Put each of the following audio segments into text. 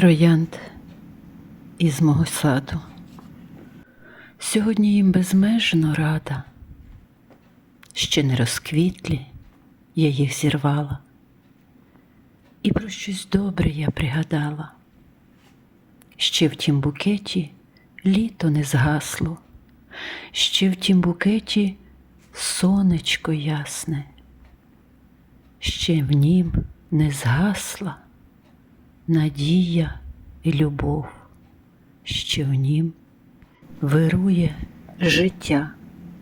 Троянд із мого саду. Сьогодні їм безмежно рада. Ще не розквітлі, я їх зірвала. І про щось добре я пригадала. Ще в тім букеті літо не згасло, ще в тім букеті сонечко ясне, ще в нім не згасла надія і любов, що в нім вирує життя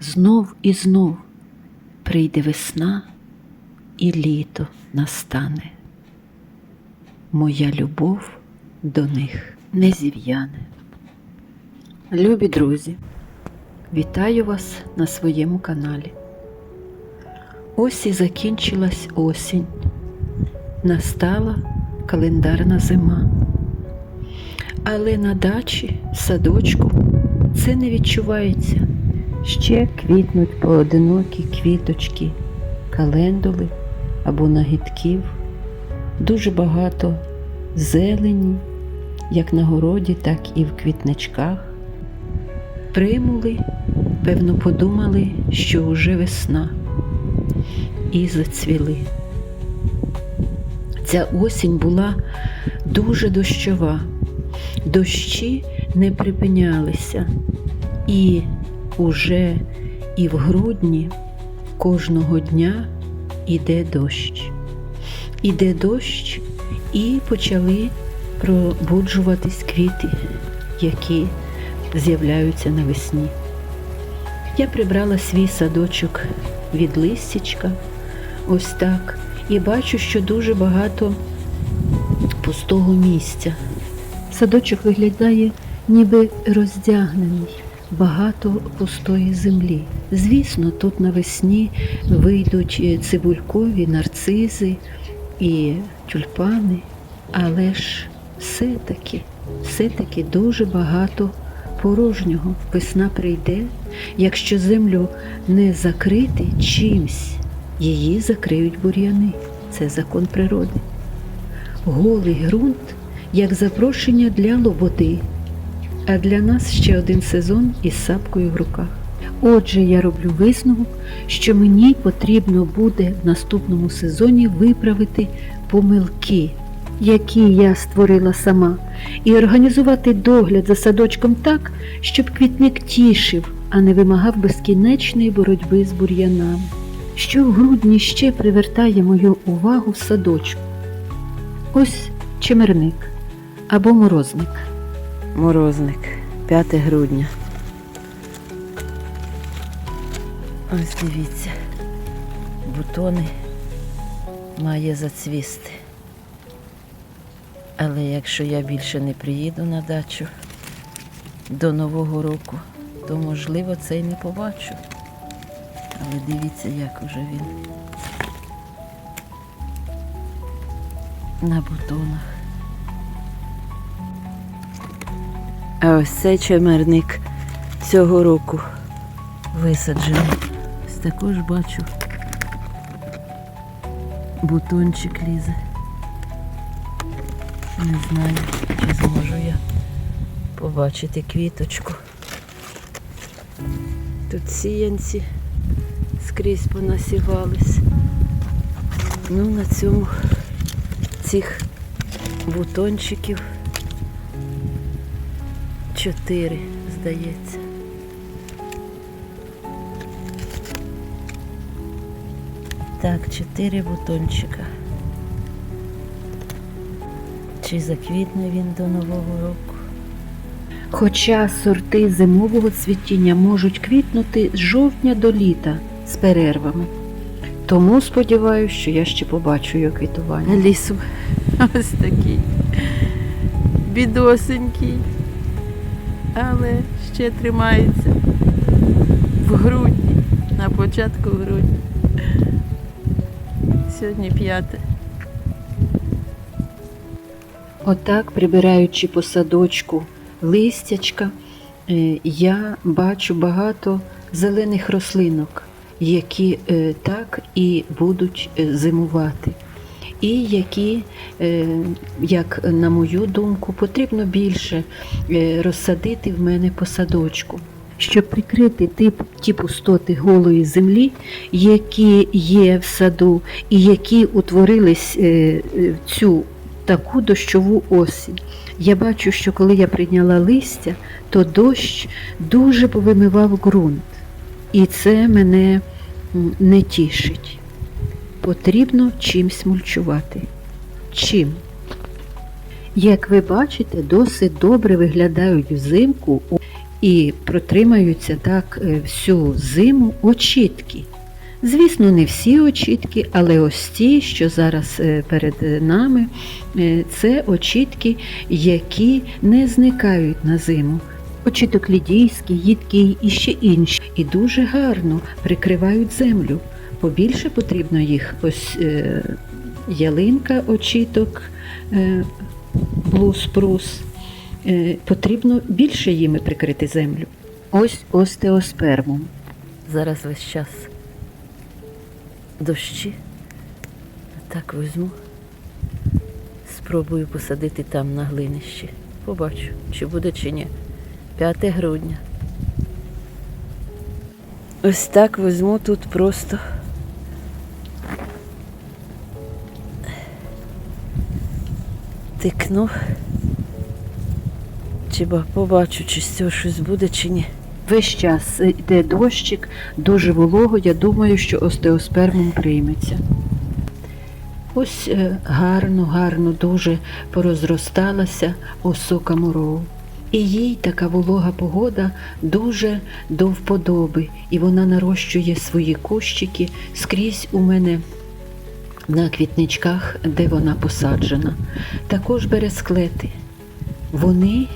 знов і знов прийде весна і літо настане. Моя любов до них не зів'яне. Любі друзі, вітаю вас на своєму каналі. Ось і закінчилась осінь. Настала календарна зима. Але на дачі, садочку це не відчувається. Ще квітнуть поодинокі квіточки, календули або нагідків. Дуже багато зелені, як на городі, так і в квітничках. Примули, певно, подумали, що уже весна, і зацвіли. Ця осінь була дуже дощова. Дощі не припинялися, і уже і в грудні кожного дня іде дощ. Іде дощ, і почали пробуджуватись квіти, які з'являються навесні. Я прибрала свій садочок від листячка, ось так, і бачу, що дуже багато пустого місця. Садочок виглядає ніби роздягнений, багато пустої землі. Звісно, тут навесні вийдуть е, цибулькові, нарцизи і тюльпани, але ж все-таки, все-таки дуже багато порожнього. Весна прийде, якщо землю не закрити чимсь, її закриють бур'яни. Це закон природи. Голий ґрунт як запрошення для лободи, а для нас ще один сезон із сапкою в руках. Отже, я роблю висновок, що мені потрібно буде в наступному сезоні виправити помилки, які я створила сама, і організувати догляд за садочком так, щоб квітник тішив, а не вимагав безкінечної боротьби з бур'янами. Що в грудні ще привертає мою увагу в садочку? Ось чимерник або морозник. Морозник, 5 грудня. Ось дивіться, бутони має зацвісти. Але якщо я більше не приїду на дачу до Нового року, то можливо це й не побачу. Але дивіться, як уже він на бутонах. А ось цей чемерник цього року висаджений. Ось також бачу. Бутончик лізе. Не знаю, чи зможу я побачити квіточку. Тут сіянці скрізь понасівались. Ну, на цьому цих бутончиків чотири, здається. Так, чотири бутончика. Чи заквітне він до Нового року? Хоча сорти зимового цвітіння можуть квітнути з жовтня до літа з перервами. Тому сподіваюся, що я ще побачу його квітування. Лісу ось такий бідосенький, але ще тримається в грудні, на початку грудня. Сьогодні п'яте. Отак, прибираючи по садочку листячка, е, я бачу багато зелених рослинок, які е, так і будуть е, зимувати. і які, е, як на мою думку, потрібно більше розсадити в мене по садочку. Щоб прикрити тип, ті пустоти голої землі, які є в саду, і які утворились цю таку дощову осінь. Я бачу, що коли я прийняла листя, то дощ дуже повимивав ґрунт. І це мене не тішить. Потрібно чимсь мульчувати. Чим? Як ви бачите, досить добре виглядають взимку і протримаються так е, всю зиму очітки. Звісно, не всі очітки, але ось ті, що зараз е, перед нами, е, це очітки, які не зникають на зиму. Очіток лідійський, їдкий і ще інші. І дуже гарно прикривають землю. Побільше потрібно їх ось е, ялинка, очіток, е, блус-прус. Е, потрібно більше їми прикрити землю. Ось остеоспермум. Зараз весь час дощі. Так візьму. Спробую посадити там на глинищі. Побачу, чи буде, чи ні. 5 грудня. Ось так візьму тут просто. Тикну. Чи побачу, чи з цього щось буде, чи ні. Весь час йде дощик, дуже волого. Я думаю, що остеоспермом прийметься. Ось е, гарно, гарно дуже порозросталася осока моров. І їй така волога погода дуже до вподоби, і вона нарощує свої кущики скрізь у мене на квітничках, де вона посаджена. Також бересклети. Вони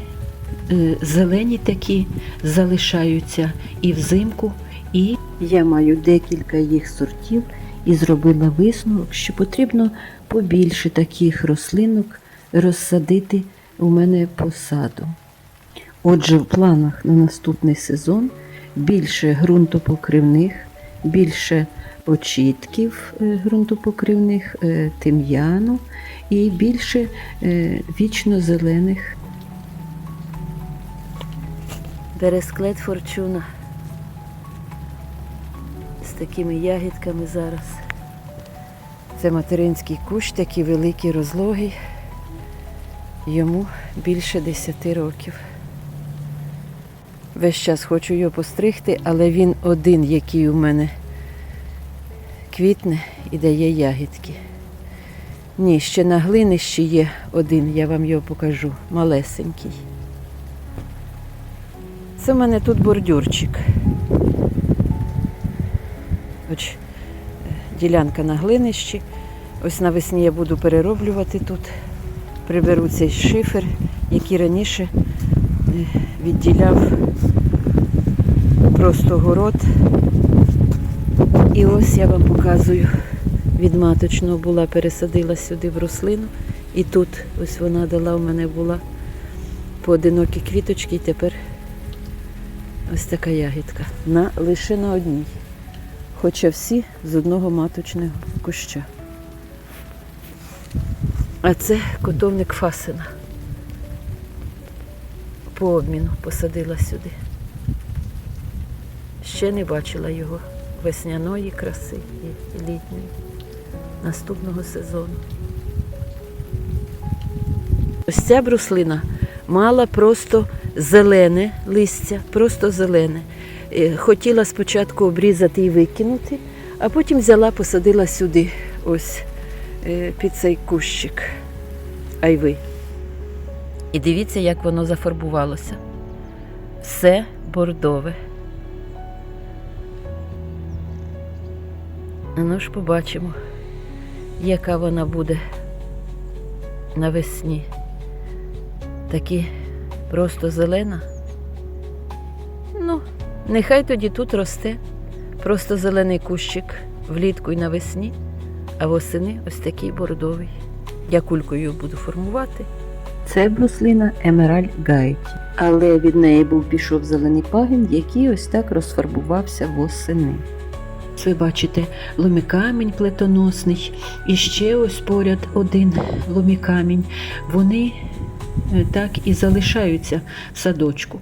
е, зелені такі залишаються і взимку, і я маю декілька їх сортів і зробила висновок, що потрібно побільше таких рослинок розсадити у мене по саду. Отже, в планах на наступний сезон більше ґрунтопокривних, більше очітків е, ґрунтопокривних, е, тим'яну і більше е, вічно-зелених. Бересклет форчуна з такими ягідками зараз. Це материнський кущ, такий великий, розлогий. Йому більше 10 років. Весь час хочу його постригти, але він один, який у мене квітне і дає ягідки. Ні, ще на глинищі є один, я вам його покажу, малесенький. Це в мене тут бордюрчик. Ось е, ділянка на глинищі. Ось навесні я буду перероблювати тут. Приберу цей шифер, який раніше е, відділяв просто город. І ось я вам показую. Від маточного була, пересадила сюди в рослину. І тут ось вона дала, у мене була поодинокі квіточки, і тепер ось така ягідка. На, лише на одній. Хоча всі з одного маточного куща. А це котовник Фасина. По обміну посадила сюди. Ще не бачила його весняної краси і літньої наступного сезону. Ось ця бруслина мала просто зелене листя, просто зелене. Е, Хотіла спочатку обрізати і викинути, а потім взяла, посадила сюди, ось е, під цей кущик айви. І дивіться, як воно зафарбувалося. Все бордове. Ну ж побачимо, яка вона буде навесні. Такі просто зелена. Ну, нехай тоді тут росте. Просто зелений кущик влітку і навесні, а восени ось такий бордовий. Я кулькою буду формувати. Це бруслина Емераль Гайті, але від неї був пішов зелений пагін, який ось так розфарбувався восени. Ви бачите ломікамінь плетоносний, і ще ось поряд один ломікамінь. Вони е, так і залишаються в садочку.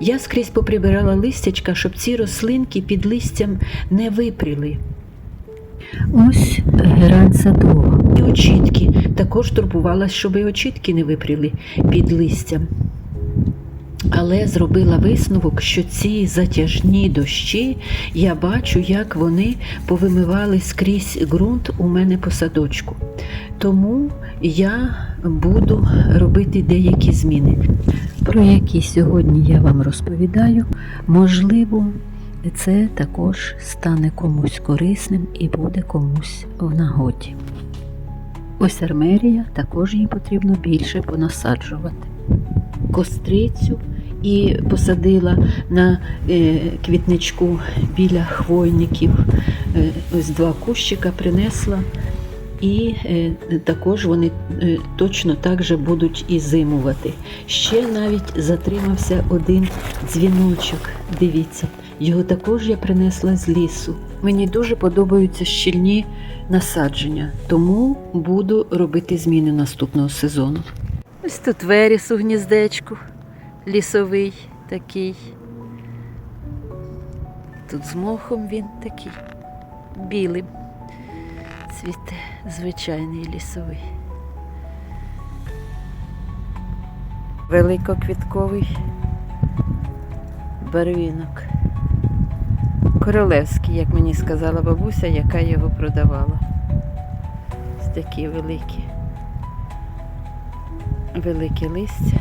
Я скрізь поприбирала листячка, щоб ці рослинки під листям не випріли. Ось герань садова. І очітки. Також турбувалась, щоб і очітки не випріли під листям. Але зробила висновок, що ці затяжні дощі, я бачу, як вони повимивали скрізь ґрунт у мене по садочку. Тому я буду робити деякі зміни, про які сьогодні я вам розповідаю. Можливо, це також стане комусь корисним і буде комусь в нагоді. Ось армерія, також її потрібно більше понасаджувати. Кострицю і посадила на е, квітничку біля хвойників. Е, ось два кущика принесла. І е, також вони точно так же будуть і зимувати. Ще навіть затримався один дзвіночок. Дивіться, його також я принесла з лісу. Мені дуже подобаються щільні насадження, тому буду робити зміни наступного сезону. Ось тут веріс у гніздечку, лісовий такий. Тут з мохом він такий білим. Цвіте звичайний лісовий. Великоквітковий барвінок. Королевський, як мені сказала бабуся, яка його продавала. Ось такі великі. Велике листя.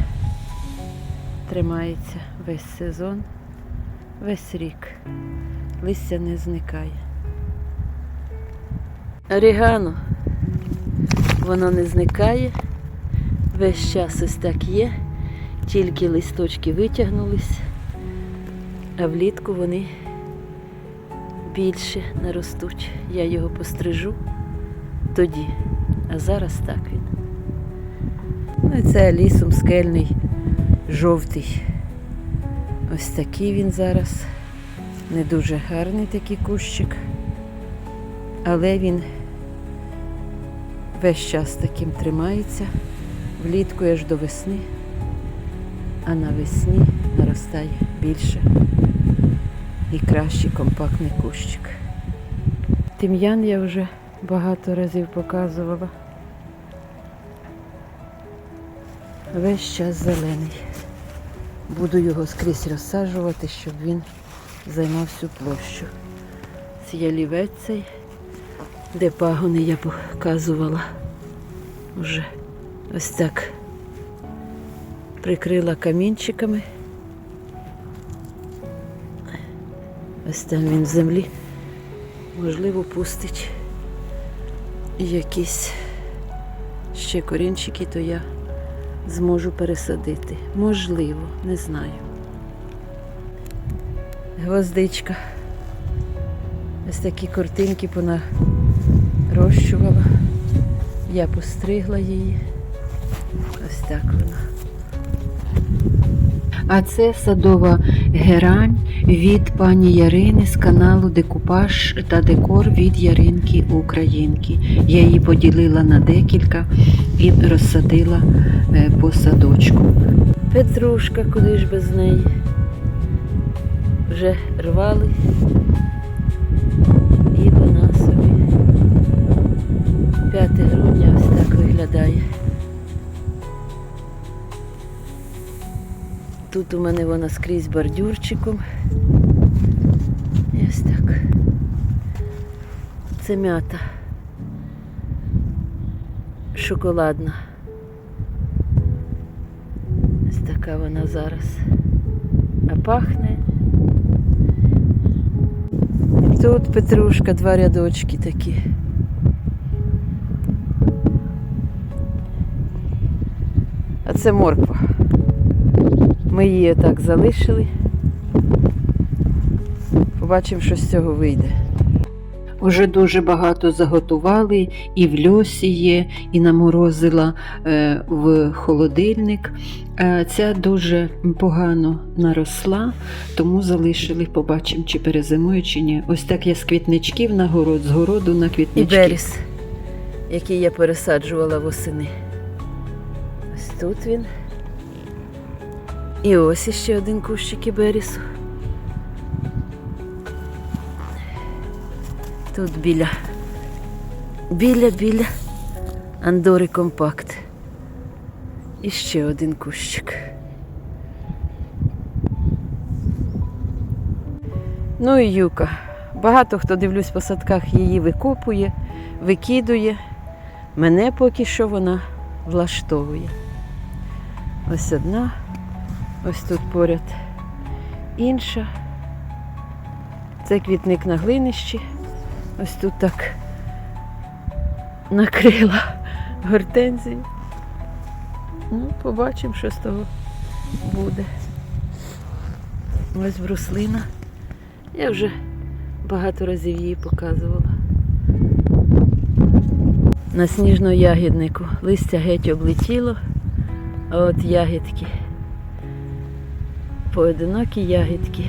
Тримається весь сезон, весь рік. Листя не зникає. Орігано. Воно не зникає. Весь час ось так є. Тільки листочки витягнулись, а влітку вони більше наростуть. Я його пострижу тоді, а зараз так він. Ну і це лісом скельний жовтий. Ось такий він зараз. Не дуже гарний такий кущик, але він весь час таким тримається, влітку аж до весни, а навесні наростає більше і кращий компактний кущик. Тим'ян я вже багато разів показувала. Весь час зелений. Буду його скрізь розсаджувати, щоб він займав всю площу. Це ялівець цей, де пагони я показувала. Уже ось так прикрила камінчиками. Ось там він в землі. Можливо, пустить якісь ще корінчики, то я зможу пересадити. Можливо, не знаю. Гвоздичка. Ось такі картинки понарощувала. Я постригла її. Ось так вона. А це садова герань від пані Ярини з каналу Декупаж та Декор від Яринки Українки. Я її поділила на декілька і розсадила е, по садочку. Петрушка, куди ж без неї. Вже рвали. І вона собі 5 грудня ось так виглядає. Тут у мене вона скрізь бордюрчиком. Ось так. Це м'ята. Шоколадна. Ось така вона зараз. А пахне. Тут петрушка, два рядочки такі. А це морква. Ми її так залишили. Побачимо, що з цього вийде. Уже дуже багато заготували, і в льосі є, і наморозила е, в холодильник. Е, ця дуже погано наросла, тому залишили, побачимо, чи перезимує, чи ні. Ось так я з квітничків на город, з городу на І квітнички. беріс, який я пересаджувала восени. Ось тут він. І ось іще один кущик іберісу. Тут біля. Біля, біля Андори компакт. І ще один кущик. Ну і юка. Багато хто дивлюсь по садках її викопує, викидує. Мене поки що вона влаштовує. Ось одна, ось тут поряд інша. Це квітник на глинищі. Ось тут так накрила гортензію. Ну, побачимо, що з того буде. Ось бруслина. Я вже багато разів її показувала. На сніжно-ягіднику листя геть облетіло, от ягідки. Поодинокі ягідки.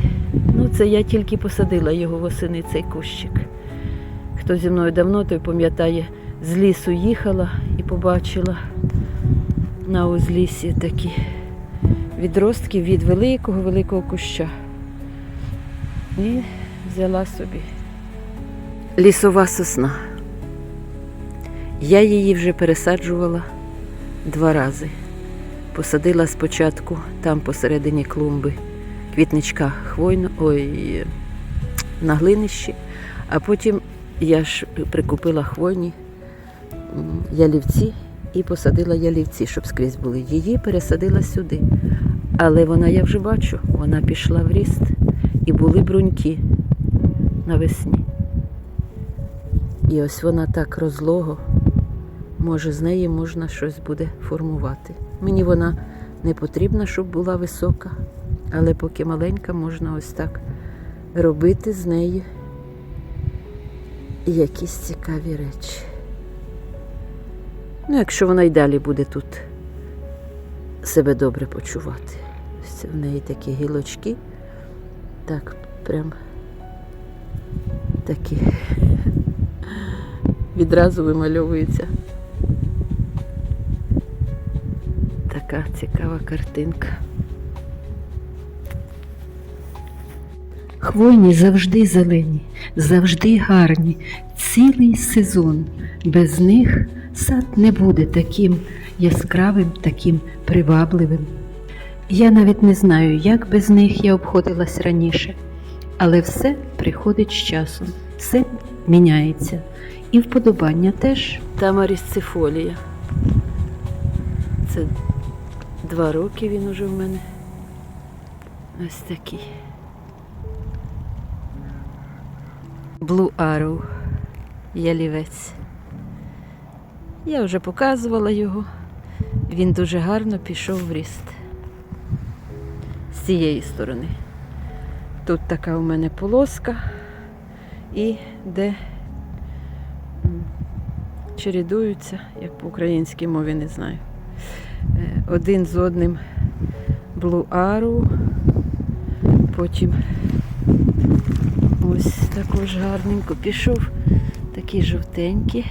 Ну, це я тільки посадила його восени, цей кущик. Хто зі мною давно, той пам'ятає, з лісу їхала і побачила на узліссі такі відростки від великого великого куща. І взяла собі. Лісова сосна. Я її вже пересаджувала два рази. Посадила спочатку там посередині клумби квітничка хвойно, ой, на глинищі, а потім я ж прикупила хвойні ялівці і посадила ялівці, щоб скрізь були. Її пересадила сюди. Але вона, я вже бачу, вона пішла в ріст і були бруньки навесні. І ось вона так розлого, може, з неї можна щось буде формувати. Мені вона не потрібна, щоб була висока, але поки маленька, можна ось так робити з неї якісь цікаві речі. Ну, якщо вона й далі буде тут себе добре почувати. Ось в неї такі гілочки. Так, прям такі відразу вимальовується. Така цікава картинка. Хвойні завжди зелені, завжди гарні, цілий сезон. Без них сад не буде таким яскравим, таким привабливим. Я навіть не знаю, як без них я обходилась раніше, але все приходить з часом, все міняється. І вподобання теж. Тамарісцифолія. Це два роки він уже в мене. Ось такий. Blue Arrow. Ялівець. Я вже показувала його. Він дуже гарно пішов в ріст. З цієї сторони. Тут така у мене полоска і де чередуються, як по українській мові не знаю. Е, Один з одним Arrow, потім ось також гарненько пішов, такий жовтенький.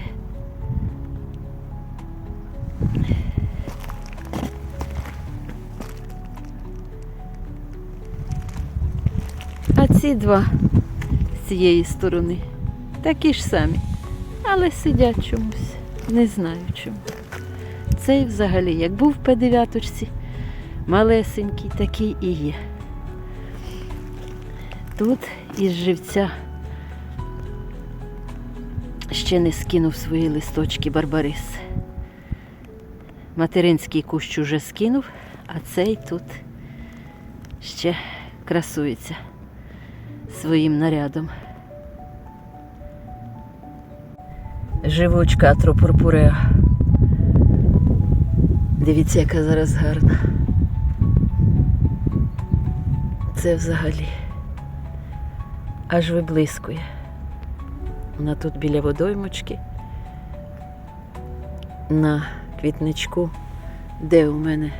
А ці два з цієї сторони такі ж самі, але сидять чомусь. Не знаю чому. Цей взагалі, як був в П9, малесенький, такий і є. Тут із живця ще не скинув свої листочки барбарис. Материнський кущ уже скинув, а цей тут ще красується своїм нарядом. Живучка атропурпуреа. Дивіться, яка зараз гарна. Це взагалі аж виблискує. Вона тут біля водоймочки. На квітничку, де у мене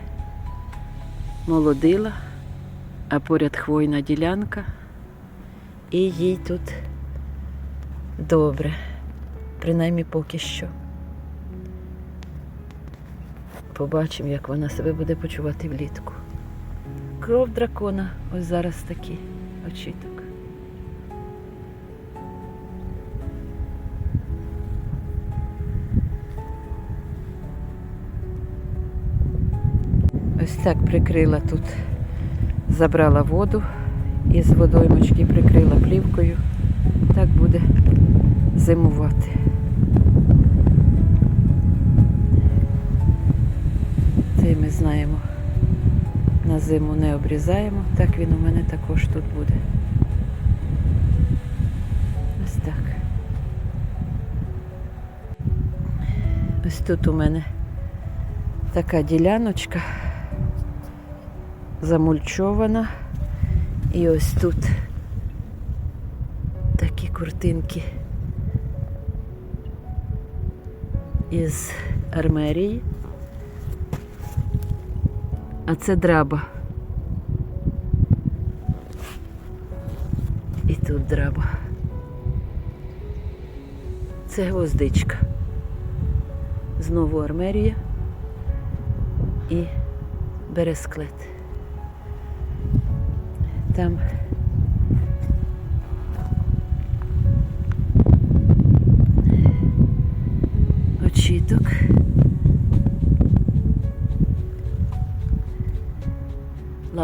молодила, а поряд хвойна ділянка. І їй тут добре, принаймні поки що. Побачимо, як вона себе буде почувати влітку. Кров дракона, ось зараз такий очіток. Ось так прикрила тут, забрала воду із водоймочки, прикрила плівкою. Так буде зимувати. Знаємо. На зиму не обрізаємо, так він у мене також тут буде. Ось так. Ось тут у мене така діляночка замульчована. І ось тут такі куртинки із армерії. А це драба. І тут драба. Це гвоздичка. Знову армерія і бересклет. Там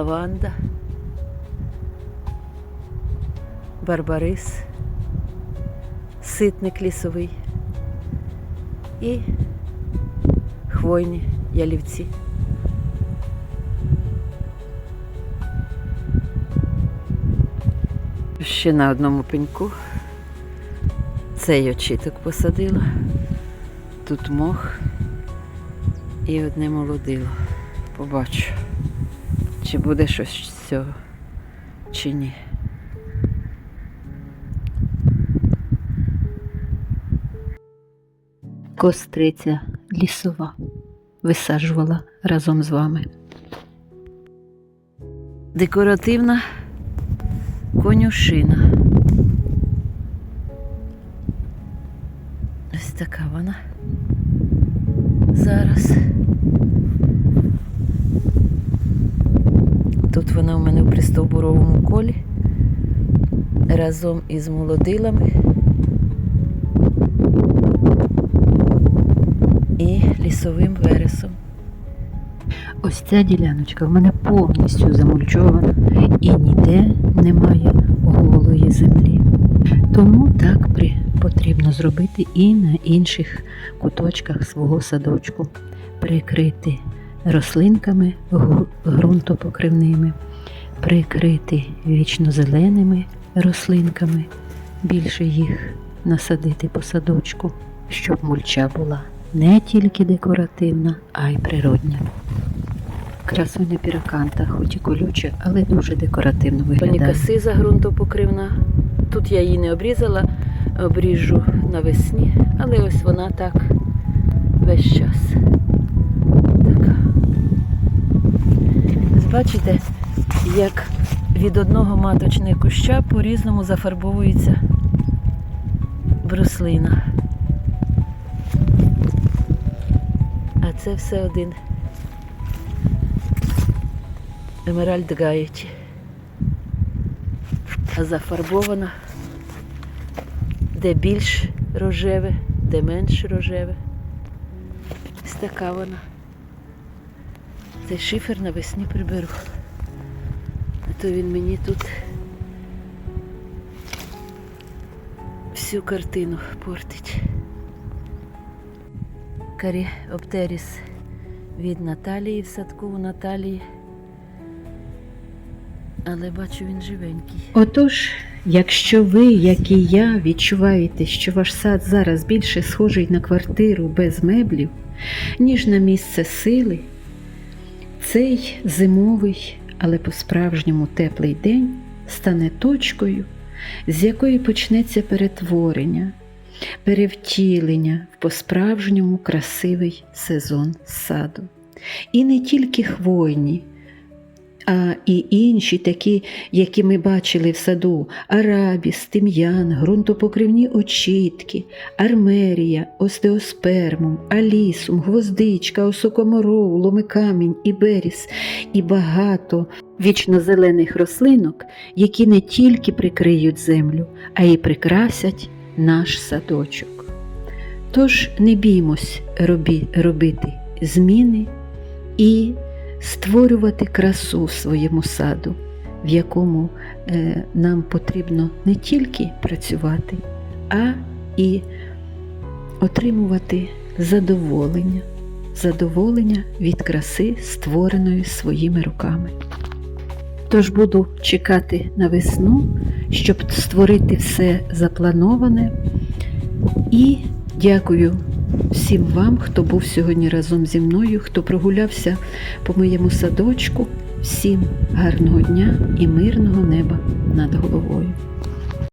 Лаванда. Барбарис. Ситник лісовий. І хвойні ялівці. Ще на одному пеньку цей очіток посадила. Тут мох і одне молодило. Побачу, чи буде щось з цього, чи ні. Костриця лісова висаджувала разом з вами. Декоративна конюшина. Ось така вона. Зараз. Тут вона у мене в пристовбуровому колі разом із молодилами і лісовим вересом. Ось ця діляночка в мене повністю замульчована і ніде немає голої землі. Тому так потрібно зробити і на інших куточках свого садочку. Прикрити рослинками ґрунтопокривними, прикрити вічнозеленими рослинками, більше їх насадити по садочку, щоб мульча була не тільки декоративна, а й природня. Красуня піраканта, хоч і колюча, але дуже декоративно виглядає. Панікасиза ґрунтопокривна. Тут я її не обрізала, обріжу навесні, але ось вона так весь час. Така. Бачите, як від одного маточного куща по-різному зафарбовується бруслина. А це все один Емеральд Гаєті. А зафарбована де більш рожеве, де менш рожеве. Ось така вона. Цей шифер навесні приберу. То він мені тут всю картину портить. Карі Оптеріс від Наталії в садку у Наталії. Але бачу, він живенький. Отож, якщо ви, як і я, відчуваєте, що ваш сад зараз більше схожий на квартиру без меблів, ніж на місце сили, цей зимовий, але по-справжньому теплий день стане точкою, з якої почнеться перетворення перевтілення в по-справжньому красивий сезон саду. І не тільки хвойні, а і інші, такі, які ми бачили в саду: арабіс, тим'ян, ґрунтопокривні очітки, армерія, остеоспермум, алісум, гвоздичка, осокоморов, ломикамінь, іберіс і багато вічнозелених рослинок, які не тільки прикриють землю, а й прикрасять наш садочок. Тож не біймось робі, робити зміни і створювати красу в своєму саду, в якому е, нам потрібно не тільки працювати, а і отримувати задоволення, задоволення від краси, створеної своїми руками. Тож буду чекати на весну, щоб створити все заплановане. І дякую всім вам, хто був сьогодні разом зі мною, хто прогулявся по моєму садочку. Всім гарного дня і мирного неба над головою.